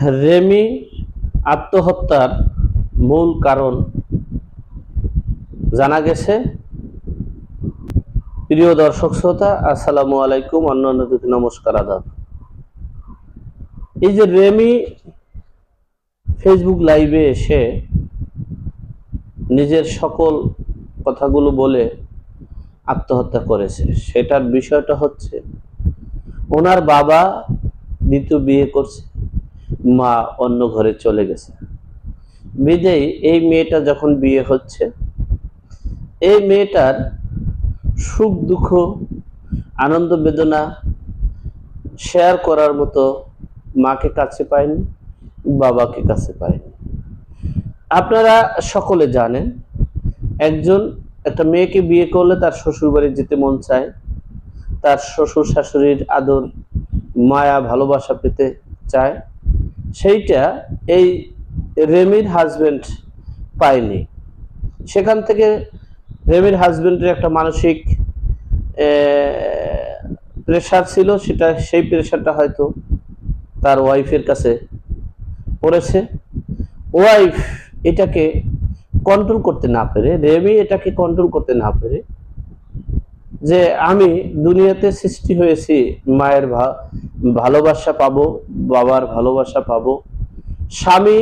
Remi আত্মহত্যার মূল কারণ জানা গেছে। প্রিয় দর্শক শ্রোতা, আসসালামু আলাইকুম, অন্যান্য নমস্কার, আদাব। এই যে রেমি ফেসবুক লাইভে এসে নিজের সকল কথাগুলো বলে আত্মহত্যা করেছে। সেটার বিষয়টা হচ্ছে, ওনার বাবা দ্বিতীয় বিয়ে করছে। মা অন্য ঘরে চলে গেছে। বিদেই এই মেয়েটা যখন বিয়ে হচ্ছে, এই মেয়েটার সুখ দুঃখ, আনন্দ বেদনা শেয়ার করার মতো মাকে কাছে পায়নি, বাবাকে কাছে পায়নি। আপনারা সকলে জানেন, একজন, একটা মেয়েকে বিয়ে করলে তার শ্বশুর বাড়ি যেতে মন চায়, তার শ্বশুর শাশুড়ির আদর, মায়া, ভালোবাসা পেতে চায় সেইটা এই রেমির হাজবেন্ড পায়নি। সেখান থেকে রেমির হাজবেন্ডের একটা মানসিক প্রেশার ছিল, সেটা, সেই প্রেশারটা হয়তো তার ওয়াইফের কাছে পড়েছে। ওয়াইফ এটাকে কন্ট্রোল করতে না পেরে, রেমি এটাকে কন্ট্রোল করতে না পেরে, যে আমি দুনিয়াতে সৃষ্টি হয়েছি মায়ের ভা- ভালোবাসা পাবো, বাবার ভালোবাসা পাবো, স্বামী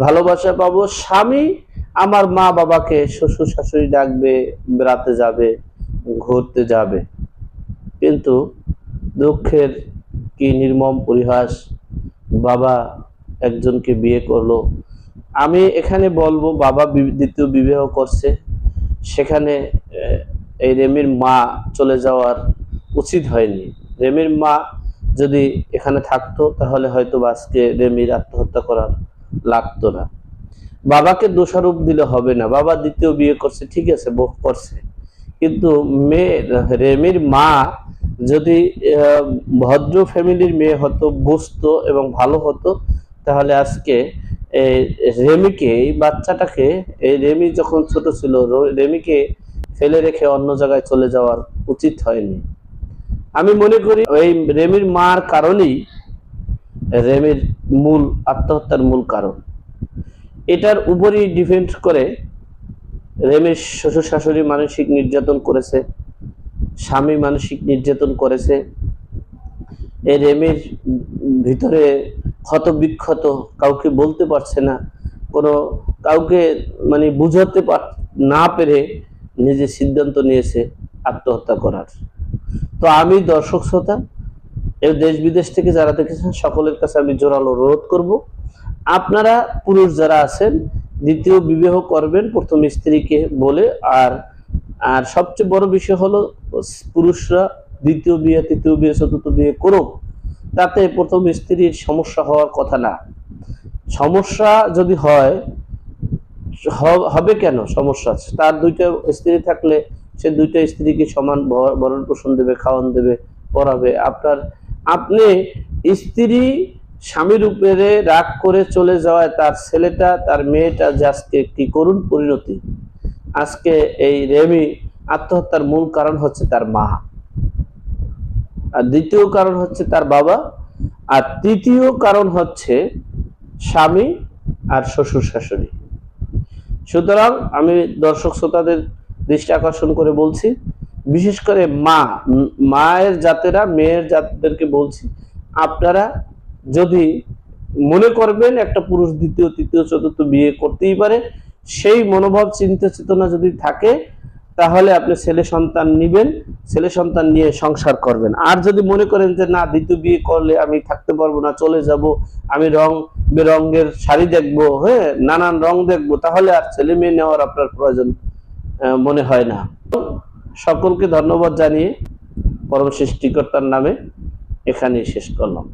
ভালোবাসা পাবো, স্বামী আমার মা বাবাকে শ্বশুর শাশুড়ি ডাকবে বেড়াতে যাবে, ঘুরতে যাবে। কিন্তু দুঃখের কি নির্মম পরিহাস? বাবা একজনকে বিয়ে করল। আমি এখানে বলব, বাবা দ্বিতীয় বিবাহ করছে। সেখানে এই রেমির মা চলে যাওয়ার উচিত হয়নি। রেমির মা যদি এখানে থাকতো, তাহলে হয়তো আজকে রেমির আত্মহত্যা করার লাগতো না। বাবাকে দোষারোপ দিলে হবে না। বাবা দ্বিতীয় বিয়ে করছে, ঠিক আছে, বউ করছে। কিন্তু মেয়ে রেমির মা যদি ভদ্র ফ্যামিলির মেয়ে হতো, বুঝতো এবং ভালো হতো, তাহলে আজকে এই রেমিকে, এই বাচ্চাটাকে, এই রেমি যখন ছোট ছিল, রেমিকে ফেলে রেখে অন্য জায়গায় চলে যাওয়ার উচিত হয়নি। আমি মনে করি ওই রেমির মার কারণেই রেমির মূল আত্মহত্যার মূল কারণ। এটার উপরই ডিপেন্ড করে রেমের শ্বশুর শাশুড়ি মানসিক নির্যাতন করেছে, স্বামী মানসিক নির্যাতন করেছে। এই রেমের ভিতরে ক্ষত বিক্ষত কাউকে বলতে পারছে না, কোনো কাউকে মানে বুঝাতে না পেরে নিজে সিদ্ধান্ত নিয়েছে আত্মহত্যা করার। তো আমি দর্শক শ্রোতা এই দেশ বিদেশ থেকে যারা দেখেছেন, সকলের কাছে আমি জোরালো অনুরোধ করব। আপনারা পুরুষ যারা আছেন, দ্বিতীয় বিবাহ করবেন প্রথম স্ত্রীকে বলে, আর আর সবচেয়ে বড় বিষয় হলো, পুরুষরা দ্বিতীয় বিয়ে, তৃতীয় বিয়ে, চতুর্থ বিয়ে করুক, তাতে প্রথম স্ত্রীর সমস্যা হওয়ার কথা না। সমস্যা যদি হয় হবে কেন সমস্যা? তার দুইটা স্ত্রী থাকলে সে দুইটা স্ত্রীকে সমান ভরণ পোষণ দেবে, খাওয়ান দেবে, পড়াবে। আপনার, আপনি স্ত্রী স্বামীর উপরে রাগ করে চলে যাওয়ায় তার ছেলেটা, তার মেয়েটা যে আজকে কি করুণ পরিণতি? আজকে এই রেমি আত্মহত্যার মূল কারণ হচ্ছে তার মা। আর দ্বিতীয় কারণ হচ্ছে তার বাবা। আর তৃতীয় কারণ হচ্ছে স্বামী আর শ্বশুর শাশুড়ি। সুতরাং আমি দর্শক শ্রোতাদের দৃষ্টি আকর্ষণ করে বলছি। বিশেষ করে মা মায়ের জাতেরা, মেয়ের জাতদেরকে বলছি, আপনারা যদি মনে করবেন একটা পুরুষ দ্বিতীয়, তৃতীয়, চতুর্থ বিয়ে করতেই পারে, সেই মনোভাব, চিন্তা, চেতনা যদি থাকে, তাহলে আপনি ছেলে সন্তান নিবেন, ছেলে সন্তান নিয়ে সংসার করবেন। আর যদি মনে করেন যে, না, দ্বিতীয় বিয়ে করলে আমি থাকতে পারব না, চলে যাব, আমি রং বেরঙ্গের শাড়ি দেখব হ্যাঁ নানান রং দেখব, তাহলে আর ছেলে মেয়ে নেওয়ার আপনার প্রয়োজন মনে হয় না। সকলকে ধন্যবাদ জানিয়ে পরম সৃষ্টিকর্তার নামে এখানেই শেষ করলাম।